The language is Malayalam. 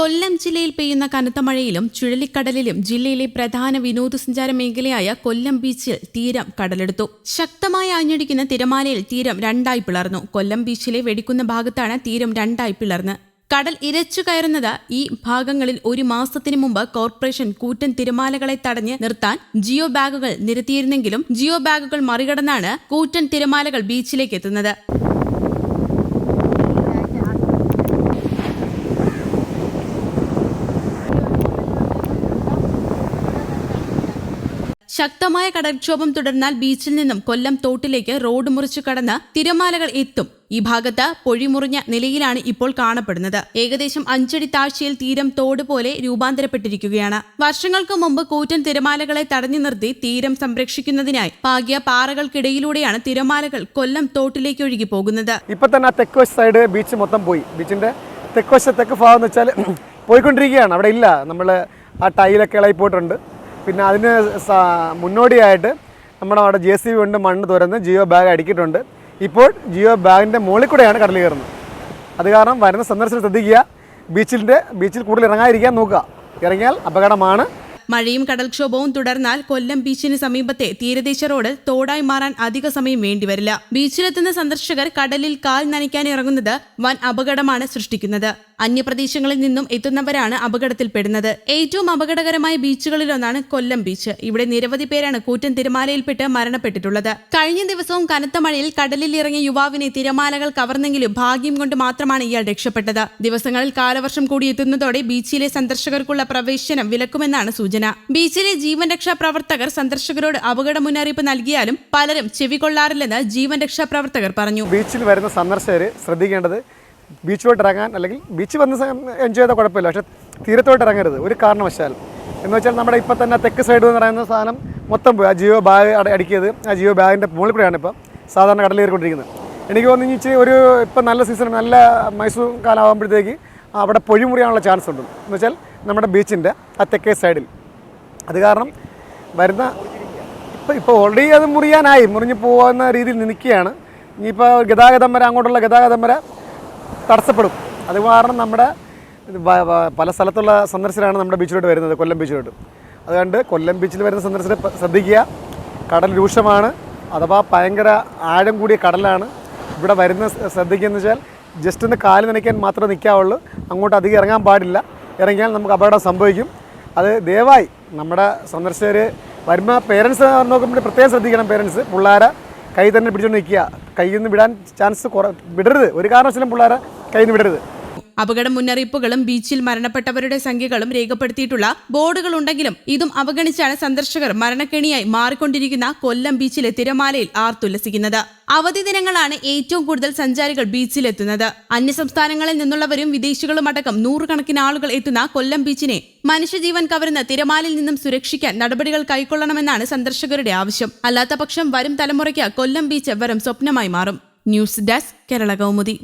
കൊല്ലം ജില്ലയിൽ പെയ്യുന്ന കനത്ത മഴയിലും ചുഴലിക്കടലിലും ജില്ലയിലെ പ്രധാന വിനോദസഞ്ചാര മേഖലയായ കൊല്ലം ബീച്ചിൽ തീരം കടലെടുത്തു. ശക്തമായി ആഞ്ഞടിക്കുന്ന തിരമാലയിൽ തീരം രണ്ടായി പിളർന്നു. കൊല്ലം ബീച്ചിലെ വെടിക്കുന്ന ഭാഗത്താണ് തീരം രണ്ടായി പിളർന്ന്. കടൽ ഇരച്ചു കയറുന്നത് ഈ ഭാഗങ്ങളിൽ ഒരു മാസത്തിനു മുമ്പ് കോർപ്പറേഷൻ കൂറ്റൻ തിരമാലകളെ തടഞ്ഞ് നിർത്താൻ ജിയോ ബാഗുകൾ നിരത്തിയിരുന്നെങ്കിലും ജിയോ ബാഗുകൾ മറികടന്നാണ് കൂറ്റൻ തിരമാലകൾ ബീച്ചിലേക്ക് എത്തുന്നത്. ശക്തമായ കടൽക്ഷോഭം തുടർന്നാൽ ബീച്ചിൽ നിന്നും കൊല്ലം തോട്ടിലേക്ക് റോഡ് മുറിച്ചു കടന്ന് തിരമാലകൾ എത്തും. ഈ ഭാഗത്ത് പൊഴിമുറിഞ്ഞ നിലയിലാണ് ഇപ്പോൾ കാണപ്പെടുന്നത്. ഏകദേശം അഞ്ചടി താഴ്ചയിൽ തീരം തോട് പോലെ രൂപാന്തരപ്പെട്ടിരിക്കുകയാണ്. വർഷങ്ങൾക്ക് മുമ്പ് കൂറ്റൻ തിരമാലകളെ തടഞ്ഞു നിർത്തി തീരം സംരക്ഷിക്കുന്നതിനായി പാകിയ പാറകൾക്കിടയിലൂടെയാണ് തിരമാലകൾ കൊല്ലം തോട്ടിലേക്ക് ഒഴുകി പോകുന്നത്. ഇപ്പൊ തന്നെ തെക്ക് സൈഡ് ബീച്ച് മൊത്തം പോയി. ബീച്ചിന്റെ തെക്ക് വശ തെക്ക് ഭാഗം എന്ന് വെച്ചാൽ പോയിക്കൊണ്ടിരിക്കുകയാണ്. അവിടെ ഇല്ല. നമ്മൾ ആ ടൈലൊക്കെ ഇളകി പോയിട്ടുണ്ട് പിന്നെ അതിന് മുന്നോടിയായിട്ട് നമ്മുടെ അവിടെ ജെ സി കൊണ്ട് മണ്ണ് തുരന്ന് ജിയോ ബാഗ് അടിക്കിയിട്ടുണ്ട്. ഇപ്പോൾ ജിയോ ബാഗിന്റെ മുകളിൽ കൂടെയാണ് കടൽ കയറുന്നത്. അത് കാരണം വരുന്ന സന്ദർശനം ശ്രദ്ധിക്കുക. ബീച്ചിന്റെ ബീച്ചിൽ കൂടുതൽ ഇറങ്ങാതിരിക്കാൻ നോക്കുക. ഇറങ്ങിയാൽ അപകടമാണ്. മഴയും കടൽക്ഷോഭവും തുടർന്നാൽ കൊല്ലം ബീച്ചിന് സമീപത്തെ തീരദേശ റോഡ് തോടായി മാറാൻ അധിക സമയം വേണ്ടിവരില്ല ബീച്ചിലെത്തുന്ന സന്ദർശകർ കടലിൽ കാൽ നനയ്ക്കാൻ ഇറങ്ങുന്നത് വൻ അപകടമാണ് സൃഷ്ടിക്കുന്നത്. അന്യപ്രദേശങ്ങളിൽ നിന്നും എത്തുന്നവരാണ് അപകടത്തിൽപ്പെടുന്നത്. ഏറ്റവും അപകടകരമായ ബീച്ചുകളിലൊന്നാണ് കൊല്ലം ബീച്ച്. ഇവിടെ നിരവധി പേരാണ് കൂറ്റൻ തിരമാലയിൽപ്പെട്ട് മരണപ്പെട്ടിട്ടുള്ളത്. കഴിഞ്ഞ ദിവസവും കനത്ത മഴയിൽ കടലിൽ ഇറങ്ങിയ യുവാവിനെ തിരമാലകൾ കവർന്നെങ്കിലും ഭാഗ്യം കൊണ്ട് മാത്രമാണ് ഇയാൾ രക്ഷപ്പെട്ടത്. ദിവസങ്ങളിൽ കാലവർഷം കൂടി എത്തുന്നതോടെ ബീച്ചിലെ സന്ദർശകർക്കുള്ള പ്രവേശനം വിലക്കുമെന്നാണ് സൂചന. ബീച്ചിലെ ജീവൻ രക്ഷാ പ്രവർത്തകർ സന്ദർശകരോട് അപകട മുന്നറിയിപ്പ് നൽകിയാലും പലരും ചെവികൊള്ളാറില്ലെന്ന് ജീവൻ രക്ഷാ പ്രവർത്തകർ പറഞ്ഞു. ബീച്ചിൽ വരുന്ന സന്ദർശകർ ശ്രദ്ധിക്കേണ്ടത് ബീച്ചിലോട്ട് ഇറങ്ങാൻ അല്ലെങ്കിൽ ബീച്ച് വന്ന് എൻജോയ് ചെയ്താൽ കുഴപ്പമില്ല. പക്ഷേ തീരത്തോട്ട് ഇറങ്ങരുത്. ഒരു കാരണവശാൽ എന്ന് വെച്ചാൽ നമ്മുടെ ഇപ്പം തന്നെ തെക്ക് സൈഡ് എന്ന് പറയുന്ന സാധനം മൊത്തം പോയി. ആ ജിയോ ബാഗ് അട അടിക്കിയത് ആ ജിയോ ബാഗിന്റെ മുകളിൽ കൂടെയാണ് ഇപ്പം സാധാരണ കടലിൽ കയറിക്കൊണ്ടിരിക്കുന്നത് എനിക്ക് തോന്നുന്നു ഇച്ചിരി ഒരു ഇപ്പം നല്ല സീസൺ നല്ല മൈസൂർ കാലമാകുമ്പോഴത്തേക്ക് അവിടെ പൊഴിമുറിയാനുള്ള ചാൻസ് ഉണ്ട്. എന്ന് വെച്ചാൽ നമ്മുടെ ബീച്ചിന്റെ ആ തെക്കേ സൈഡിൽ. അത് കാരണം വരുന്ന ഇപ്പോൾ ഇപ്പോൾ ഓൾറെഡി അത് മുറിയാനായി. മുറിഞ്ഞ് പോകുന്ന രീതിയിൽ നിൽക്കുകയാണ്. ഇനിയിപ്പോൾ ഗതാഗതം വരെ അങ്ങോട്ടുള്ള ഗതാഗതം വരെ തടസ്സപ്പെടും. അത് കാരണം നമ്മുടെ പല സ്ഥലത്തുള്ള സന്ദർശകരാണ് നമ്മുടെ ബീച്ചിലോട്ട് വരുന്നത് കൊല്ലം ബീച്ചിലോട്ട്. അതുകൊണ്ട് കൊല്ലം ബീച്ചിൽ വരുന്ന സന്ദർശകരെ പ- ശ്രദ്ധിക്കുക. കടൽ രൂക്ഷമാണ് അഥവാ ഭയങ്കര ആഴം കൂടിയ കടലാണ്. ഇവിടെ വരുന്ന ശ്രദ്ധിക്കുക വെച്ചാൽ ജസ്റ്റ് ഒന്ന് കാൽ നനയ്ക്കാൻ മാത്രമേ നിൽക്കാവുള്ളൂ. അങ്ങോട്ട് അധികം ഇറങ്ങാൻ പാടില്ല. ഇറങ്ങിയാൽ നമുക്ക് അപകടം സംഭവിക്കും. അത് ദയവായി നമ്മുടെ സന്ദർശകർ വരുമ്പോൾ പേരൻസ് നോക്കുമ്പോൾ പ്രത്യേകം ശ്രദ്ധിക്കണം പേരൻസ് പിള്ളേരെ കൈ തന്നെ പിടിച്ചുകൊണ്ട് നിൽക്കുക. കയ്യിൽ നിന്ന് വിടാൻ ചാൻസ് കുറ വിടരുത്. ഒരു കാരണവശാലും പിള്ളേരെ കയ്യിൽ വിടരുത്. അപകട മുന്നറിയിപ്പുകളും ബീച്ചിൽ മരണപ്പെട്ടവരുടെ സംഖ്യകളും രേഖപ്പെടുത്തിയിട്ടുള്ള ബോർഡുകൾ ഉണ്ടെങ്കിലും ഇതും അവഗണിച്ചാണ് സന്ദർശകർ മരണക്കെണിയായി മാറിക്കൊണ്ടിരിക്കുന്ന കൊല്ലം ബീച്ചിലെ തിരമാലയിൽ ആർത്തുല്ലസിക്കുന്നത്. അവധി ദിനങ്ങളാണ് ഏറ്റവും കൂടുതൽ സഞ്ചാരികൾ ബീച്ചിലെത്തുന്നത്. അന്യസംസ്ഥാനങ്ങളിൽ നിന്നുള്ളവരും വിദേശികളും അടക്കം നൂറുകണക്കിന് ആളുകൾ എത്തുന്ന കൊല്ലം ബീച്ചിനെ മനുഷ്യജീവൻ കവരുന്ന തിരമാലിൽ നിന്നും സുരക്ഷിക്കാൻ നടപടികൾ കൈക്കൊള്ളണമെന്നാണ് സന്ദർശകരുടെ ആവശ്യം. അല്ലാത്തപക്ഷം വരും തലമുറയ്ക്ക് കൊല്ലം ബീച്ച് വെറും സ്വപ്നമായി മാറും. News desk Kerala Kaumudi.